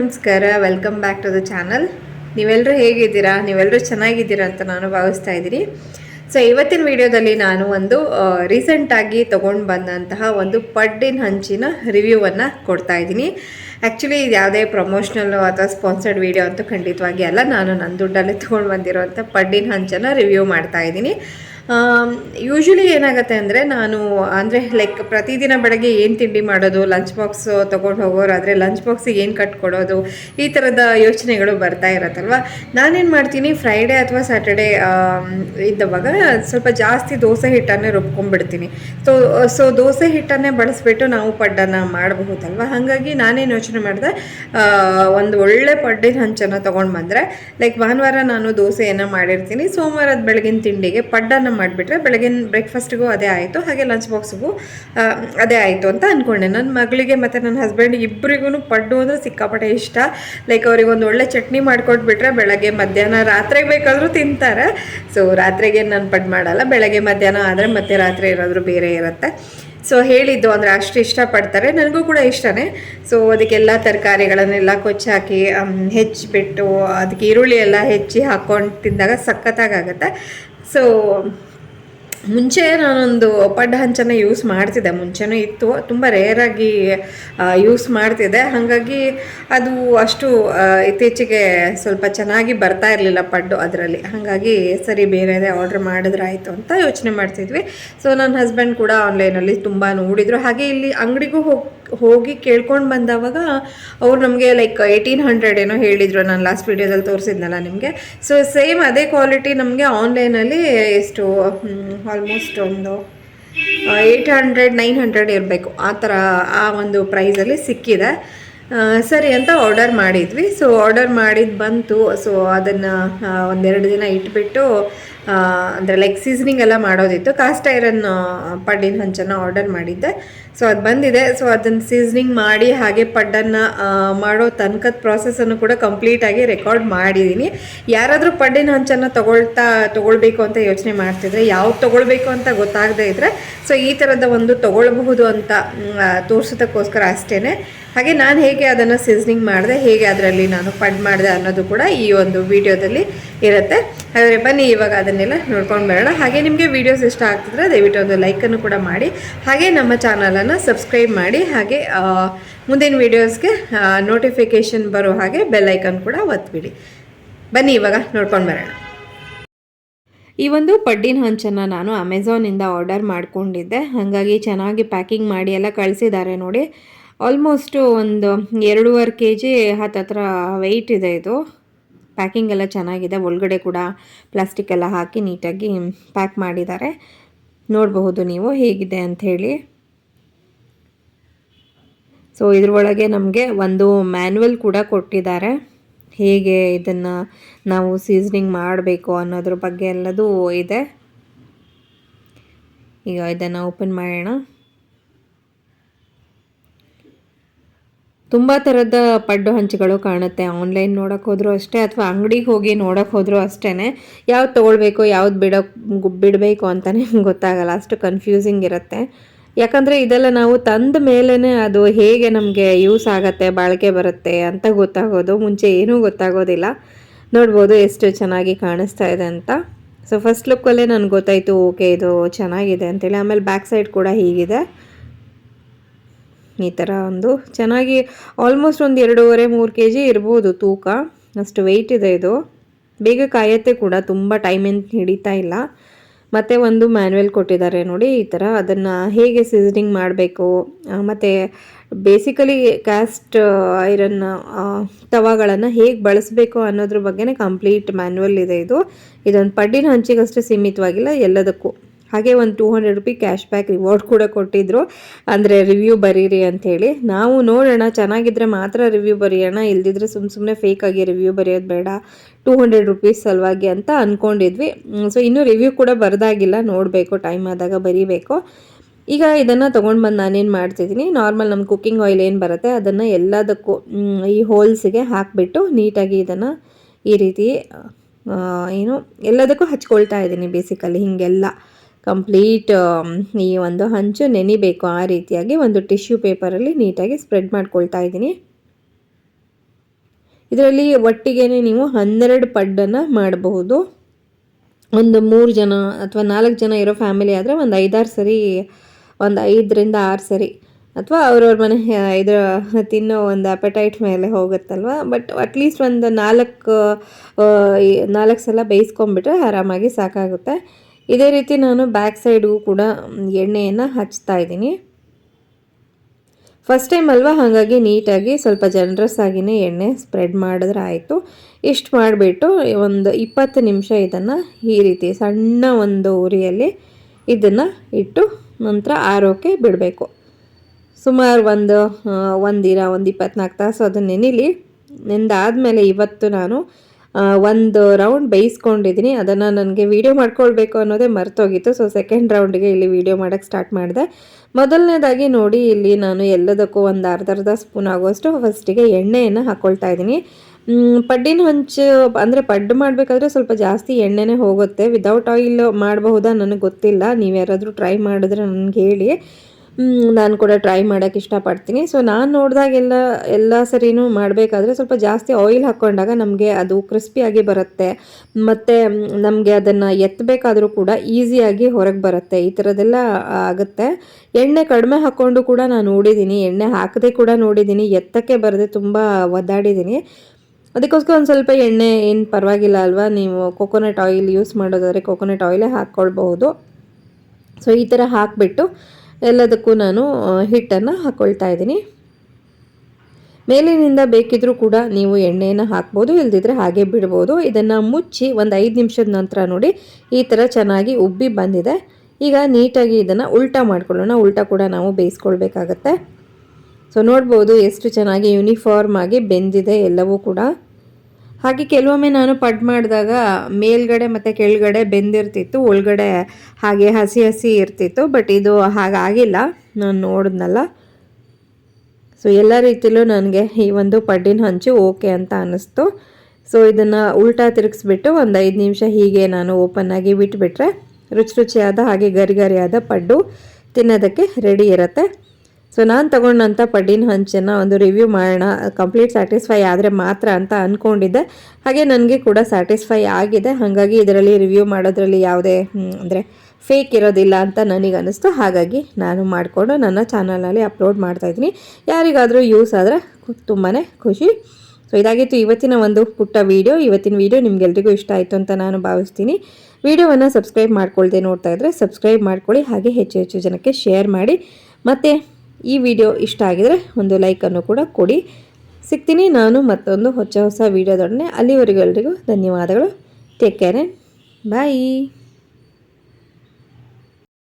ನಮಸ್ಕಾರ welcome back to the channel ನೀವೆಲ್ಲರೂ ಹೇಗಿದ್ದೀರಾ? ನೀವೆಲ್ಲರೂ ಚೆನ್ನಾಗಿದ್ದೀರಾ ಅಂತ ನಾನು ಭಾವಿಸ್ತಾ ಇದ್ದೀನಿ. ಸೊ ಇವತ್ತಿನ ವಿಡಿಯೋದಲ್ಲಿ ನಾನು ಒಂದು ರೀಸೆಂಟಾಗಿ ತೊಗೊಂಡು ಬಂದಂತಹ ಒಂದು ಪಡ್ಡಿನ ಹಂಚಿನ ರಿವ್ಯೂವನ್ನು ಕೊಡ್ತಾ ಇದ್ದೀನಿ. ಆ್ಯಕ್ಚುಲಿ ಇದು ಯಾವುದೇ ಪ್ರಮೋಷ್ನಲ್ಲು ಅಥವಾ ಸ್ಪಾನ್ಸರ್ಡ್ ವಿಡಿಯೋ ಅಂತೂ ಖಂಡಿತವಾಗಿ ಅಲ್ಲ. ನಾನು ನನ್ನ ದುಡ್ಡಲ್ಲೇ ತೊಗೊಂಡು ಬಂದಿರೋಂಥ ಪಡ್ಡಿನ ಹಂಚನ್ನು ರಿವ್ಯೂ ಮಾಡ್ತಾ ಇದ್ದೀನಿ. ಯೂಶ್ವಲಿ ಏನಾಗುತ್ತೆ ಅಂದರೆ ನಾನು, ಅಂದರೆ ಲೈಕ್ ಪ್ರತಿದಿನ ಬೆಳಗ್ಗೆ ಏನು ತಿಂಡಿ ಮಾಡೋದು ಲಂಚ್ ಬಾಕ್ಸ್ ತೊಗೊಂಡು ಹೋಗೋರಾದರೆ ಲಂಚ್ ಬಾಕ್ಸಿಗೆ ಏನು ಕಟ್ಕೊಡೋದು ಈ ಥರದ ಯೋಚನೆಗಳು ಬರ್ತಾ ಇರತ್ತಲ್ವ? ನಾನೇನು ಮಾಡ್ತೀನಿ ಫ್ರೈಡೇ ಅಥವಾ ಸ್ಯಾಟರ್ಡೇ ಇದ್ದವಾಗ ಸ್ವಲ್ಪ ಜಾಸ್ತಿ ದೋಸೆ ಹಿಟ್ಟನ್ನೇ ರುಬ್ಕೊಂಡ್ಬಿಡ್ತೀನಿ. ಸೊ ಸೊ ದೋಸೆ ಹಿಟ್ಟನ್ನೇ ಬಳಸಿಬಿಟ್ಟು ನಾವು ಪಡ್ಡನ್ನು ಮಾಡಬಹುದಲ್ವ? ಹಾಗಾಗಿ ನಾನೇನು ಯೋಚನೆ ಮಾಡಿದೆ ಒಂದು ಒಳ್ಳೆ ಪಡ್ಡಿನ ಹಂಚನ್ನು ತೊಗೊಂಡು ಬಂದರೆ ಲೈಕ್ ಭಾನುವಾರ ನಾನು ದೋಸೆಯನ್ನು ಮಾಡಿರ್ತೀನಿ ಸೋಮವಾರದ ಬೆಳಗಿನ ತಿಂಡಿಗೆ ಪಡ್ಡನ್ನು ಮಾಡಿಬಿಟ್ರೆ ಬೆಳಗಿನ ಬ್ರೇಕ್ಫಾಸ್ಟಿಗೂ ಅದೇ ಆಯಿತು, ಹಾಗೆ ಲಂಚ್ ಬಾಕ್ಸ್ಗೂ ಅದೇ ಆಯಿತು ಅಂತ ಅಂದ್ಕೊಂಡೆ ನನ್ನ ಮಗಳಿಗೆ ಮತ್ತು ನನ್ನ ಹಸ್ಬೆಂಡ್ ಇಬ್ಬರಿಗೂ ಪಡ್ಡು ಅಂದರೆ ಸಿಕ್ಕಾಪಟ್ಟೆ ಇಷ್ಟ. ಲೈಕ್ ಅವ್ರಿಗೆ ಒಂದು ಒಳ್ಳೆ ಚಟ್ನಿ ಮಾಡಿಕೊಟ್ಬಿಟ್ರೆ ಬೆಳಗ್ಗೆ, ಮಧ್ಯಾಹ್ನ, ರಾತ್ರಿಗೆ ಬೇಕಾದರೂ ತಿಂತಾರೆ. ಸೊ ರಾತ್ರಿಗೆ ನಾನು ಪಡ್ ಮಾಡಲ್ಲ, ಬೆಳಗ್ಗೆ, ಮಧ್ಯಾಹ್ನ ಆದರೆ ಮತ್ತೆ ರಾತ್ರಿ ಏನಾದರೂ ಬೇರೆ ಇರುತ್ತೆ. ಸೊ ಹೇಳಿದ್ದು ಅಂದರೆ ಅಷ್ಟು ಇಷ್ಟಪಡ್ತಾರೆ, ನನಗೂ ಕೂಡ ಇಷ್ಟನೇ. ಸೊ ಅದಕ್ಕೆಲ್ಲ ತರಕಾರಿಗಳನ್ನೆಲ್ಲ ಕೊಚ್ಚಾಕಿ ಹೆಚ್ಚಿಬಿಟ್ಟು ಅದಕ್ಕೆ ಈರುಳ್ಳಿ ಎಲ್ಲ ಹೆಚ್ಚಿ ಹಾಕ್ಕೊಂಡು ತಿಂದಾಗ ಸಖತ್ತಾಗುತ್ತೆ ಸೊ ಮುಂಚೆ ನಾನೊಂದು ಪಡ್ಡ ಹಂಚನ್ನು ಯೂಸ್ ಮಾಡ್ತಿದ್ದೆ. ಮುಂಚೆನೂ ಇತ್ತು. ತುಂಬ ರೇರಾಗಿ ಯೂಸ್ ಮಾಡ್ತಿದ್ದೆ. ಹಾಗಾಗಿ ಅದು ಅಷ್ಟು ಇತ್ತೀಚೆಗೆ ಸ್ವಲ್ಪ ಚೆನ್ನಾಗಿ ಬರ್ತಾ ಇರಲಿಲ್ಲ ಪಡ್ಡು ಅದರಲ್ಲಿ. ಹಾಗಾಗಿ ಸರಿ ಬೇರೆದೇ ಆರ್ಡ್ರ್ ಮಾಡಿದ್ರಾಯಿತು ಅಂತ ಯೋಚನೆ ಮಾಡ್ತಿದ್ವಿ. ಸೊ ನನ್ನ ಹಸ್ಬೆಂಡ್ ಕೂಡ ಆನ್ಲೈನಲ್ಲಿ ತುಂಬ ನೋಡಿದರು. ಹಾಗೆ ಇಲ್ಲಿ ಅಂಗಡಿಗೂ ಹೋಗಿ ಹೋಗಿ ಕೇಳ್ಕೊಂಡು ಬಂದವಾಗ ಅವ್ರು ನಮಗೆ ಲೈಕ್ ಏಯ್ಟೀನ್ ಹಂಡ್ರೆಡ್ ಏನೋ ಹೇಳಿದರು ನಾನು ಲಾಸ್ಟ್ ವೀಡಿಯೋದಲ್ಲಿ ತೋರಿಸಿದ್ನಲ್ಲ ನಿಮಗೆ. ಸೊ ಸೇಮ್ ಅದೇ ಕ್ವಾಲಿಟಿ ನಮಗೆ ಆನ್ಲೈನಲ್ಲಿ ಎಷ್ಟು ಆಲ್ಮೋಸ್ಟ್ ಒಂದು ಏಯ್ಟ್ ಹಂಡ್ರೆಡ್ ನೈನ್ ಹಂಡ್ರೆಡ್ ಇರಬೇಕು. ಆ ಥರ ಆ ಒಂದು ಪ್ರೈಸಲ್ಲಿ ಸಿಕ್ಕಿದೆ. ಸರಿ ಅಂತ ಆರ್ಡರ್ ಮಾಡಿದ್ವಿ. ಸೊ ಆರ್ಡರ್ ಮಾಡಿದ್ದು ಬಂತು. ಸೊ ಅದನ್ನು ಒಂದೆರಡು ದಿನ ಇಟ್ಬಿಟ್ಟು ಅಂದರೆ ಲೈಕ್ ಸೀಸನಿಂಗ್ ಎಲ್ಲ ಮಾಡೋದಿತ್ತು. ಕಾಸ್ಟ್ ಐರನ್ ಪಡ್ಡಿನ ಹಂಚನ್ನು ಆರ್ಡರ್ ಮಾಡಿದ್ದೆ. ಸೊ ಅದು ಬಂದಿದೆ. ಸೊ ಅದನ್ನು ಸೀಸನಿಂಗ್ ಮಾಡಿ ಹಾಗೆ ಪಡ್ಡನ್ನು ಮಾಡೋ ತನಕದ ಪ್ರಾಸೆಸನ್ನು ಕೂಡ ಕಂಪ್ಲೀಟಾಗಿ ರೆಕಾರ್ಡ್ ಮಾಡಿದ್ದೀನಿ ಯಾರಾದರೂ ಪಡ್ಡಿನ ಹಂಚನ್ನು ತೊಗೊಳ್ತಾ, ತೊಗೊಳ್ಬೇಕು ಅಂತ ಯೋಚನೆ ಮಾಡ್ತಿದ್ರೆ ಯಾವ್ದು ತೊಗೊಳ್ಬೇಕು ಅಂತ ಗೊತ್ತಾಗದೇ ಇದ್ದರೆ ಸೊ ಈ ಥರದ ಒಂದು ತೊಗೊಳ್ಬಹುದು ಅಂತ ತೋರಿಸೋದಕ್ಕೋಸ್ಕರ ಅಷ್ಟೇ ಹಾಗೆ ನಾನು ಹೇಗೆ ಅದನ್ನು ಸೀಸನಿಂಗ್ ಮಾಡಿದೆ, ಹೇಗೆ ಅದರಲ್ಲಿ ನಾನು ಪಡ್ ಮಾಡಿದೆ ಅನ್ನೋದು ಕೂಡ ಈ ಒಂದು ವಿಡಿಯೋದಲ್ಲಿ ಇರುತ್ತೆ. ಹಾಗಾದರೆ ಬನ್ನಿ ಇವಾಗ ಅದನ್ನೆಲ್ಲ ನೋಡ್ಕೊಂಡು ಬರೋಣ. ಹಾಗೆ ನಿಮಗೆ ವೀಡಿಯೋಸ್ ಇಷ್ಟ ಆಗ್ತಿದ್ರೆ ದಯವಿಟ್ಟು ಒಂದು ಲೈಕನ್ನು ಕೂಡ ಮಾಡಿ. ಹಾಗೆ ನಮ್ಮ ಚಾನಲನ್ನು ಸಬ್ಸ್ಕ್ರೈಬ್ ಮಾಡಿ. ಹಾಗೆ ಮುಂದಿನ ವೀಡಿಯೋಸ್ಗೆ ನೋಟಿಫಿಕೇಷನ್ ಬರೋ ಹಾಗೆ ಬೆಲ್ ಐಕನ್ ಕೂಡ ಒತ್ಬಿಡಿ. ಬನ್ನಿ ಇವಾಗ ನೋಡ್ಕೊಂಡು ಬರೋಣ. ಈ ಒಂದು ಪಡ್ಡಿನ ಹಂಚನ್ನು ನಾನು ಅಮೆಝಾನಿಂದ ಆರ್ಡರ್ ಮಾಡಿಕೊಂಡಿದ್ದೆ. ಹಾಗಾಗಿ ಚೆನ್ನಾಗಿ ಪ್ಯಾಕಿಂಗ್ ಮಾಡಿ ಎಲ್ಲ ಕಳಿಸಿದ್ದಾರೆ ನೋಡಿ. ಆಲ್ಮೋಸ್ಟು ಒಂದು ಎರಡೂವರೆ ಕೆ ಜಿ ಹತ್ತತ್ರ ವೆಯ್ಟ್ ಇದೆ ಇದು. ಪ್ಯಾಕಿಂಗ್ ಎಲ್ಲ ಚೆನ್ನಾಗಿದೆ. ಒಳಗಡೆ ಕೂಡ ಪ್ಲಾಸ್ಟಿಕ್ ಎಲ್ಲ ಹಾಕಿ ನೀಟಾಗಿ ಪ್ಯಾಕ್ ಮಾಡಿದ್ದಾರೆ. ನೋಡಬಹುದು ನೀವು ಹೇಗಿದೆ ಅಂಥೇಳಿ ಸೊ ಇದರೊಳಗೆ ನಮಗೆ ಒಂದು ಮ್ಯಾನ್ಯಲ್ ಕೂಡ ಕೊಟ್ಟಿದ್ದಾರೆ. ಹೇಗೆ ಇದನ್ನು ನಾವು ಸೀಸನಿಂಗ್ ಮಾಡಬೇಕು ಅನ್ನೋದ್ರ ಬಗ್ಗೆ ಎಲ್ಲದೂ ಇದೆ. ಈಗ ಇದನ್ನು ಓಪನ್ ಮಾಡೋಣ. ತುಂಬ ಥರದ ಪಡ್ಡು ಹಂಚುಗಳು ಕಾಣುತ್ತೆ. ಆನ್ಲೈನ್ ನೋಡೋಕೆ ಹೋದರೂ ಅಷ್ಟೇ ಅಥವಾ ಅಂಗಡಿಗೆ ಹೋಗಿ ನೋಡೋಕೆ ಹೋದರೂ ಅಷ್ಟೇ ಯಾವ್ದು ತೊಗೊಳ್ಬೇಕು, ಯಾವ್ದು ಬಿಡೋಕೆ ಬಿಡಬೇಕು ಅಂತಲೇ ಗೊತ್ತಾಗಲ್ಲ. ಅಷ್ಟು ಕನ್ಫ್ಯೂಸಿಂಗ್ ಇರುತ್ತೆ. ಯಾಕಂದರೆ ಇದೆಲ್ಲ ನಾವು ತಂದ ಮೇಲೇ ಅದು ಹೇಗೆ ನಮಗೆ ಯೂಸ್ ಆಗುತ್ತೆ, ಬಾಳಿಕೆ ಬರುತ್ತೆ ಅಂತ ಗೊತ್ತಾಗೋದು. ಮುಂಚೆ ಏನೂ ಗೊತ್ತಾಗೋದಿಲ್ಲ. ನೋಡ್ಬೋದು ಎಷ್ಟು ಚೆನ್ನಾಗಿ ಕಾಣಿಸ್ತಾ ಇದೆ ಅಂತ. ಸೊ ಫಸ್ಟ್ ಲುಕ್ಕಲ್ಲೇ ನನಗೆ ಗೊತ್ತಾಯಿತು, ಓಕೆ, ಇದು ಚೆನ್ನಾಗಿದೆ ಅಂತೇಳಿ. ಆಮೇಲೆ ಬ್ಯಾಕ್ ಸೈಡ್ ಕೂಡ ಹೀಗಿದೆ. ಈ ಥರ ಒಂದು ಚೆನ್ನಾಗಿ ಆಲ್ಮೋಸ್ಟ್ ಒಂದು ಎರಡೂವರೆ, ಮೂರು ಕೆ ಜಿ ಇರ್ಬೋದು ತೂಕ. ಅಷ್ಟು ವೆಯ್ಟ್ ಇದೆ ಇದು. ಬೇಗ ಕಾಯತ್ತೆ ಕೂಡ, ತುಂಬ ಟೈಮ್ ಏನು ಹಿಡಿತಾ ಇಲ್ಲ. ಮತ್ತು ಒಂದು ಮ್ಯಾನ್ಯಲ್ ಕೊಟ್ಟಿದ್ದಾರೆ ನೋಡಿ ಈ ಥರ. ಅದನ್ನು ಹೇಗೆ ಸೀಸನಿಂಗ್ ಮಾಡಬೇಕು? ಮತ್ತು ಬೇಸಿಕಲಿ ಕ್ಯಾಸ್ಟ್ ಐರನ್ ತವಾಗಳನ್ನು ಹೇಗೆ ಬಳಸಬೇಕು ಅನ್ನೋದ್ರ ಬಗ್ಗೆನೇ ಕಂಪ್ಲೀಟ್ ಮ್ಯಾನ್ಯಲ್ ಇದೆ ಇದು. ಇದೊಂದು ಪಡ್ಡಿನ ಹಂಚಿಗಷ್ಟೇ ಸೀಮಿತವಾಗಿಲ್ಲ, ಎಲ್ಲದಕ್ಕೂ. ಹಾಗೆ ಒಂದು two hundred rupee cash back reward ಕೂಡ ಕೊಟ್ಟಿದ್ರು. ಅಂದರೆ ರಿವ್ಯೂ ಬರೀರಿ ಅಂಥೇಳಿ ನಾವು ನೋಡೋಣ, ಚೆನ್ನಾಗಿದ್ರೆ ಮಾತ್ರ ರಿವ್ಯೂ ಬರೆಯೋಣ, ಇಲ್ದಿದ್ರೆ ಸುಮ್ಮ ಸುಮ್ಮನೆ ಫೇಕಾಗಿ ರಿವ್ಯೂ ಬರೆಯೋದು ಬೇಡ. ಟೂ ಹಂಡ್ರೆಡ್ ರುಪೀಸ್ ಸಲುವಾಗಿ ಅಂತ ಅಂದ್ಕೊಂಡಿದ್ವಿ ಸೊ ಇನ್ನೂ ರಿವ್ಯೂ ಕೂಡ ಬರೆದಾಗಿಲ್ಲ. ನೋಡಬೇಕು ಟೈಮ್ ಆದಾಗ ಬರೀಬೇಕು. ಈಗ ಇದನ್ನು ತೊಗೊಂಡು ಬಂದು ನಾನೇನು ಮಾಡ್ತಿದ್ದೀನಿ ನಾರ್ಮಲ್ ನಮ್ಮ ಕುಕ್ಕಿಂಗ್ ಆಯಿಲ್ ಏನು ಬರುತ್ತೆ ಅದನ್ನು ಎಲ್ಲದಕ್ಕೂ ಈ ಹೋಲ್ಸಿಗೆ ಹಾಕಿಬಿಟ್ಟು ನೀಟಾಗಿ ಇದನ್ನು ಈ ರೀತಿ ಏನು, ಎಲ್ಲದಕ್ಕೂ ಹಚ್ಕೊಳ್ತಾ ಇದ್ದೀನಿ ಬೇಸಿಕಲಿ ಹೀಗೆಲ್ಲ. ಕಂಪ್ಲೀಟ್ ಈ ಒಂದು ಹಂಚು ನೆನಿಬೇಕು ಆ ರೀತಿಯಾಗಿ ಒಂದು ಟಿಶ್ಯೂ ಪೇಪರಲ್ಲಿ ನೀಟಾಗಿ ಸ್ಪ್ರೆಡ್ ಮಾಡ್ಕೊಳ್ತಾ ಇದ್ದೀನಿ. ಇದರಲ್ಲಿ ಒಟ್ಟಿಗೆ ನೀವು ಹನ್ನೆರಡು ಪಡ್ಡನ್ನು ಮಾಡಬಹುದು. ಒಂದು ಮೂರು ಜನ ಅಥವಾ ನಾಲ್ಕು ಜನ ಇರೋ ಫ್ಯಾಮಿಲಿ ಆದರೆ ಒಂದು ಐದಾರು ಸರಿ, ಒಂದು ಐದರಿಂದ ಆರು ಸರಿ ಅಥವಾ ಅವ್ರವ್ರ ಮನೆ, ಇದರ ತಿನ್ನೋ ಒಂದು ಅಪಟೈಟ್ ಮೇಲೆ ಹೋಗುತ್ತಲ್ವ? ಬಟ್ ಅಟ್ಲೀಸ್ಟ್ ಒಂದು ನಾಲ್ಕು ನಾಲ್ಕು ಸಲ ಬೇಯಿಸ್ಕೊಂಬಿಟ್ರೆ ಆರಾಮಾಗಿ ಸಾಕಾಗುತ್ತೆ. ಇದೇ ರೀತಿ ನಾನು ಬ್ಯಾಕ್ ಸೈಡ್ಗೂ ಕೂಡ ಎಣ್ಣೆಯನ್ನು ಹಚ್ತಾ ಇದ್ದೀನಿ. ಫಸ್ಟ್ ಟೈಮ್ ಅಲ್ವಾ? ಹಾಗಾಗಿ ನೀಟಾಗಿ ಸ್ವಲ್ಪ ಜನ್ರಸ್ ಆಗಿನೇ ಎಣ್ಣೆ ಸ್ಪ್ರೆಡ್ ಮಾಡಿದ್ರೆ ಆಯಿತು. ಇಷ್ಟು ಮಾಡಿಬಿಟ್ಟು ಒಂದು ಇಪ್ಪತ್ತು ನಿಮಿಷ ಇದನ್ನು ಈ ರೀತಿ ಸಣ್ಣ ಒಂದು ಉರಿಯಲ್ಲಿ ಇದನ್ನು ಇಟ್ಟು ನಂತರ ಆರೋಕ್ಕೆ ಬಿಡಬೇಕು. ಸುಮಾರು ಒಂದು ಒಂದಿರ, ಒಂದು ಇಪ್ಪತ್ನಾಲ್ಕು ತಾಸು ಅದನ್ನು ನೆನಿಲಿ. ನೆಂದಾದಮೇಲೆ ಇವತ್ತು ನಾನು ಒಂದು ರೌಂಡ್ ಬೇಯಿಸ್ಕೊಂಡಿದ್ದೀನಿ. ಅದನ್ನು ನನಗೆ ವೀಡಿಯೋ ಮಾಡ್ಕೊಳ್ಬೇಕು ಅನ್ನೋದೇ ಮರ್ತೋಗಿತ್ತು. ಸೊ ಸೆಕೆಂಡ್ ರೌಂಡ್ಗೆ ಇಲ್ಲಿ ವೀಡಿಯೋ ಮಾಡೋಕ್ಕೆ ಸ್ಟಾರ್ಟ್ ಮಾಡಿದೆ. ಮೊದಲನೇದಾಗಿ ನೋಡಿ, ಇಲ್ಲಿ ನಾನು ಎಲ್ಲದಕ್ಕೂ ಒಂದು ಅರ್ಧ ಅರ್ಧ ಸ್ಪೂನ್ ಆಗುವಷ್ಟು ಫಸ್ಟಿಗೆ ಎಣ್ಣೆಯನ್ನು ಹಾಕ್ಕೊಳ್ತಾ ಇದ್ದೀನಿ. ಪಡ್ಡಿನ ಹಂಚು, ಅಂದರೆ ಪಡ್ಡು ಮಾಡಬೇಕಾದ್ರೆ ಸ್ವಲ್ಪ ಜಾಸ್ತಿ ಎಣ್ಣೆನೇ ಹೋಗುತ್ತೆ. ವಿದೌಟ್ ಆಯಿಲ್ ಮಾಡಬಹುದಾ ನನಗೆ ಗೊತ್ತಿಲ್ಲ. ನೀವು ಯಾರಾದರೂ ಟ್ರೈ ಮಾಡಿದ್ರೆ ನನಗೆ ಹೇಳಿ. ನಾನು ಕೂಡ ಟ್ರೈ ಮಾಡೋಕ್ಕೆ ಇಷ್ಟಪಡ್ತೀನಿ. ಸೊ ನಾನು ನೋಡಿದಾಗೆಲ್ಲ ಎಲ್ಲ ಸರಿನೂ ಮಾಡಬೇಕಾದ್ರೆ ಸ್ವಲ್ಪ ಜಾಸ್ತಿ ಆಯಿಲ್ ಹಾಕ್ಕೊಂಡಾಗ ನಮಗೆ ಅದು ಕ್ರಿಸ್ಪಿಯಾಗಿ ಬರುತ್ತೆ. ಮತ್ತು ನಮಗೆ ಅದನ್ನು ಎತ್ತಬೇಕಾದರೂ ಕೂಡ ಈಸಿಯಾಗಿ ಹೊರಗೆ ಬರುತ್ತೆ. ಈ ಥರದ್ದೆಲ್ಲ ಆಗುತ್ತೆ. ಎಣ್ಣೆ ಕಡಿಮೆ ಹಾಕ್ಕೊಂಡು ಕೂಡ ನಾನು ನೋಡಿದ್ದೀನಿ ಎಣ್ಣೆ ಹಾಕದೆ ಕೂಡ ನೋಡಿದ್ದೀನಿ ಎತ್ತಕ್ಕೆ ಬರದೆ ತುಂಬ ಒದ್ದಾಡಿದ್ದೀನಿ ಅದಕ್ಕೋಸ್ಕರ ಒಂದು ಸ್ವಲ್ಪ ಎಣ್ಣೆ ಏನು ಪರವಾಗಿಲ್ಲ ಅಲ್ವಾ? ನೀವು ಕೊಕೊನಟ್ ಆಯಿಲ್ ಯೂಸ್ ಮಾಡೋದಾದರೆ ಕೊಕೊನಟ್ ಆಯಿಲೇ ಹಾಕ್ಕೊಳ್ಬಹುದು ಸೊ ಈ ಥರ ಹಾಕಿಬಿಟ್ಟು ಎಲ್ಲದಕ್ಕೂ ನಾನು ಹಿಟ್ಟನ್ನು ಹಾಕ್ಕೊಳ್ತಾ ಇದ್ದೀನಿ. ಮೇಲಿನಿಂದ ಬೇಕಿದ್ರೂ ಕೂಡ ನೀವು ಎಣ್ಣೆಯನ್ನು ಹಾಕ್ಬೋದು, ಇಲ್ದಿದ್ರೆ ಹಾಗೆ ಬಿಡ್ಬೋದು. ಇದನ್ನು ಮುಚ್ಚಿ ಒಂದು ಐದು ನಿಮಿಷದ ನಂತರ ನೋಡಿ, ಈ ಥರ ಚೆನ್ನಾಗಿ ಉಬ್ಬಿ ಬಂದಿದೆ. ಈಗ ನೀಟಾಗಿ ಇದನ್ನು ಉಲ್ಟಾ ಮಾಡ್ಕೊಳ್ಳೋಣ. ಉಲ್ಟಾ ಕೂಡ ನಾವು ಬೇಯಿಸ್ಕೊಳ್ಬೇಕಾಗತ್ತೆ. ಸೊ, ನೋಡ್ಬೋದು ಎಷ್ಟು ಚೆನ್ನಾಗಿ ಯೂನಿಫಾರ್ಮ್ ಆಗಿ ಬೆಂದಿದೆ ಎಲ್ಲವೂ ಕೂಡ. ಹಾಗೆ ಕೆಲವೊಮ್ಮೆ ನಾನು ಪಡ್ ಮಾಡಿದಾಗ ಮೇಲ್ಗಡೆ ಮತ್ತು ಕೆಳಗಡೆ ಬೆಂದಿರ್ತಿತ್ತು ಒಳಗಡೆ ಹಾಗೆ ಹಸಿ ಹಸಿ ಇರ್ತಿತ್ತು ಬಟ್ ಇದು ಹಾಗಾಗಿಲ್ಲ ನಾನು ನೋಡಿದ್ನಲ್ಲ. ಸೊ ಎಲ್ಲ ರೀತಿಲೂ ನನಗೆ ಈ ಒಂದು ಪಡ್ಡಿನ ಹಂಚು ಓಕೆ ಅಂತ ಅನ್ನಿಸ್ತು ಸೊ ಇದನ್ನು ಉಲ್ಟಾ ತಿರುಗಿಸ್ಬಿಟ್ಟು ಒಂದು ಐದು ನಿಮಿಷ ಹೀಗೆ ನಾನು ಓಪನ್ ಆಗಿ ಬಿಟ್ಬಿಟ್ರೆ, ರುಚಿ ರುಚಿಯಾದ ಹಾಗೆ ಗರಿ ಗರಿಯಾದ ಪಡ್ಡು ತಿನ್ನೋದಕ್ಕೆ ರೆಡಿ ಇರುತ್ತೆ. ಸೊ ನಾನು ತಗೊಂಡಂಥ ಪಡ್ಡಿನ ಹಂಚನ್ನು ಒಂದು ರಿವ್ಯೂ ಮಾಡೋಣ. ಕಂಪ್ಲೀಟ್ ಸ್ಯಾಟಿಸ್ಫೈ ಆದರೆ ಮಾತ್ರ ಅಂತ ಅಂದ್ಕೊಂಡಿದ್ದೆ ಹಾಗೆ ನನಗೆ ಕೂಡ ಸ್ಯಾಟಿಸ್ಫೈ ಆಗಿದೆ. ಹಾಗಾಗಿ ಇದರಲ್ಲಿ ರಿವ್ಯೂ ಮಾಡೋದ್ರಲ್ಲಿ ಯಾವುದೇ ಅಂದರೆ ಫೇಕ್ ಇರೋದಿಲ್ಲ ಅಂತ ನನಗೆ ಅನಿಸ್ತು ಹಾಗಾಗಿ ನಾನು ಮಾಡಿಕೊಂಡು ನನ್ನ ಚಾನಲಲ್ಲಿ ಅಪ್ಲೋಡ್ ಮಾಡ್ತಾಯಿದ್ದೀನಿ ಯಾರಿಗಾದರೂ ಯೂಸ್ ಆದರೆ ತುಂಬಾ ಖುಷಿ. ಸೊ ಇದಾಗಿತ್ತು ಇವತ್ತಿನ ಒಂದು ಪುಟ್ಟ ವೀಡಿಯೋ ಇವತ್ತಿನ ವೀಡಿಯೋ ನಿಮಗೆಲ್ರಿಗೂ ಇಷ್ಟ ಆಯಿತು ಅಂತ ನಾನು ಭಾವಿಸ್ತೀನಿ. ವಿಡಿಯೋವನ್ನು ಸಬ್ಸ್ಕ್ರೈಬ್ ಮಾಡ್ಕೊಳ್ದೆ ನೋಡ್ತಾ ಇದ್ದರೆ ಸಬ್ಸ್ಕ್ರೈಬ್ ಮಾಡ್ಕೊಳ್ಳಿ. ಹಾಗೆ ಹೆಚ್ಚು ಹೆಚ್ಚು ಜನಕ್ಕೆ ಶೇರ್ ಮಾಡಿ. ಮತ್ತು ಈ ವಿಡಿಯೋ ಇಷ್ಟ ಆಗಿದರೆ ಒಂದು ಲೈಕನ್ನು ಕೂಡ ಕೊಡಿ. ಸಿಗ್ತೀನಿ ನಾನು ಮತ್ತೊಂದು ಹೊಸ ಹೊಸ ವೀಡಿಯೋದೊಡನೆ. ಅಲ್ಲಿವರೆಗೂ ಎಲ್ರಿಗೂ ಧನ್ಯವಾದಗಳು. Take care bye